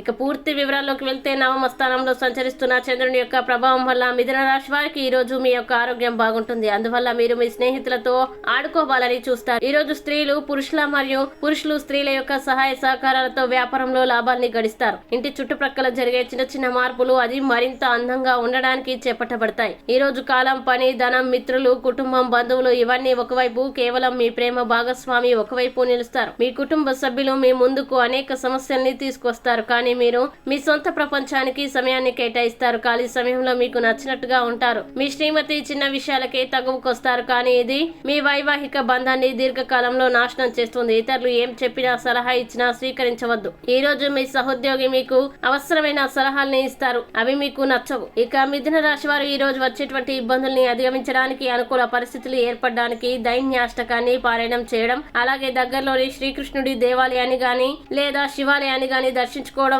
ఇక పూర్తి వివరాల్లోకి వెళ్తే నవమ స్థానంలో సంచరిస్తున్న చంద్రుని యొక్క ప్రభావం వల్ల మిథున రాశి వారికి ఈ రోజు మీ యొక్క ఆరోగ్యం బాగుంటుంది. అందువల్ల మీరు మీ స్నేహితులతో ఆడుకోవాలని చూస్తారు. ఈ రోజు స్త్రీలు పురుషుల మరియు పురుషులు స్త్రీల యొక్క సహాయ సహకారాలతో వ్యాపారంలో లాభాల్ని గడిస్తారు. ఇంటి చుట్టుప్రక్కల జరిగే చిన్న చిన్న మార్పులు అది మరింత అందంగా ఉండడానికి చేపట్టబడతాయి. ఈ రోజు కాలం పని ధనం మిత్రులు కుటుంబం బంధువులు ఇవన్నీ ఒకవైపు కేవలం మీ ప్రేమ భాగస్వామి ఒకవైపు నిలుస్తారు. మీ కుటుంబ సభ్యులు మీ ముందుకు అనేక సమస్యల్ని తీసుకొస్తారు. కానీ మీరు మీ సొంత ప్రపంచానికి సమయాన్ని కేటాయిస్తారు. ఖాళీ సమయంలో మీకు నచ్చినట్టుగా ఉంటారు. మీ శ్రీమతి చిన్న విషయాలకే తగువకొస్తారు. కానీ ఇది మీ వైవాహిక బంధాన్ని దీర్ఘకాలంలో నాశనం చేస్తుంది. ఇతరులు ఏం చెప్పినా సలహా ఇచ్చినా స్వీకరించవద్దు. ఈ రోజు మీ సహోద్యోగి మీకు అవసరమైన సలహాల్ని ఇస్తారు. అవి మీకు నచ్చవు. ఇక మిథున రాశి వారు ఈ రోజు వచ్చేటువంటి ఇబ్బందుల్ని అధిగమించడానికి అనుకూల పరిస్థితులు ఏర్పడడానికి దైన్యాష్టకాన్ని పారాయణం చేయడం అలాగే దగ్గరలోని శ్రీకృష్ణుడి దేవాలయాన్ని గాని లేదా శివాలయాన్ని గాని దర్శించుకోవడం